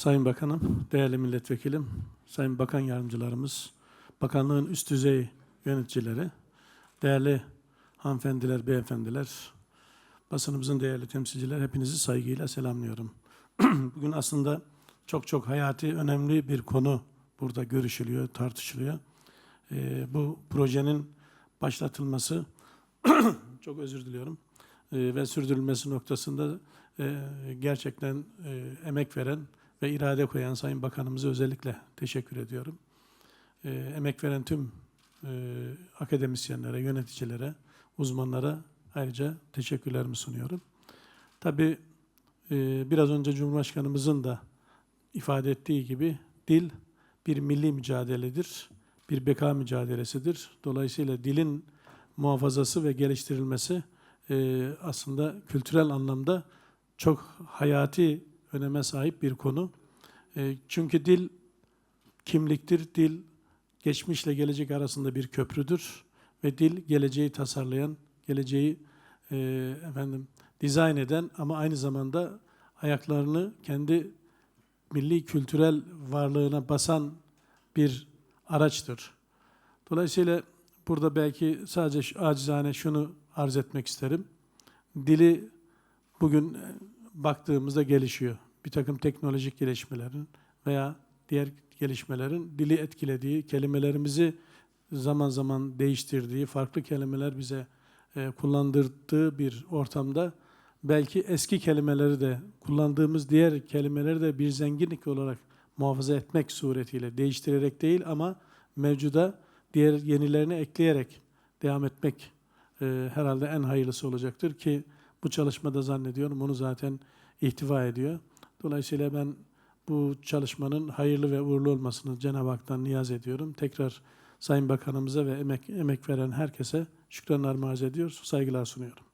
Sayın Bakanım, değerli milletvekilim, sayın bakan yardımcılarımız, bakanlığın üst düzey yöneticileri, değerli hanımefendiler, beyefendiler, basınımızın değerli temsilciler, hepinizi saygıyla selamlıyorum. Bugün aslında çok çok hayati, önemli bir konu burada görüşülüyor, tartışılıyor. Ee, bu projenin başlatılması, çok özür diliyorum, ee, ve sürdürülmesi noktasında e, gerçekten e, emek veren ve irade koyan Sayın Bakanımıza özellikle teşekkür ediyorum. E, emek veren tüm e, akademisyenlere, yöneticilere, uzmanlara ayrıca teşekkürlerimi sunuyorum. Tabii e, biraz önce Cumhurbaşkanımızın da ifade ettiği gibi dil bir milli mücadeledir, bir beka mücadelesidir. Dolayısıyla dilin muhafazası ve geliştirilmesi e, aslında kültürel anlamda çok hayati öneme sahip bir konu. E, çünkü dil kimliktir, dil geçmişle gelecek arasında bir köprüdür ve dil geleceği tasarlayan, geleceği e, efendim dizayn eden ama aynı zamanda ayaklarını kendi milli kültürel varlığına basan bir araçtır. Dolayısıyla burada belki sadece acizane şunu arz etmek isterim. Dili bugün e, baktığımızda gelişiyor. Bir takım teknolojik gelişmelerin veya diğer gelişmelerin dili etkilediği, kelimelerimizi zaman zaman değiştirdiği, farklı kelimeler bize e, kullandırdığı bir ortamda belki eski kelimeleri de kullandığımız diğer kelimeleri de bir zenginlik olarak muhafaza etmek suretiyle değiştirerek değil ama mevcuda diğer yenilerini ekleyerek devam etmek e, herhalde en hayırlısı olacaktır ki bu çalışmada zannediyorum onu zaten ihtiva ediyor. Dolayısıyla ben bu çalışmanın hayırlı ve uğurlu olmasını Cenab-ı Hak'tan niyaz ediyorum. Tekrar Sayın Bakanımıza ve emek, emek veren herkese şükranlar arz ediyor, saygılar sunuyorum.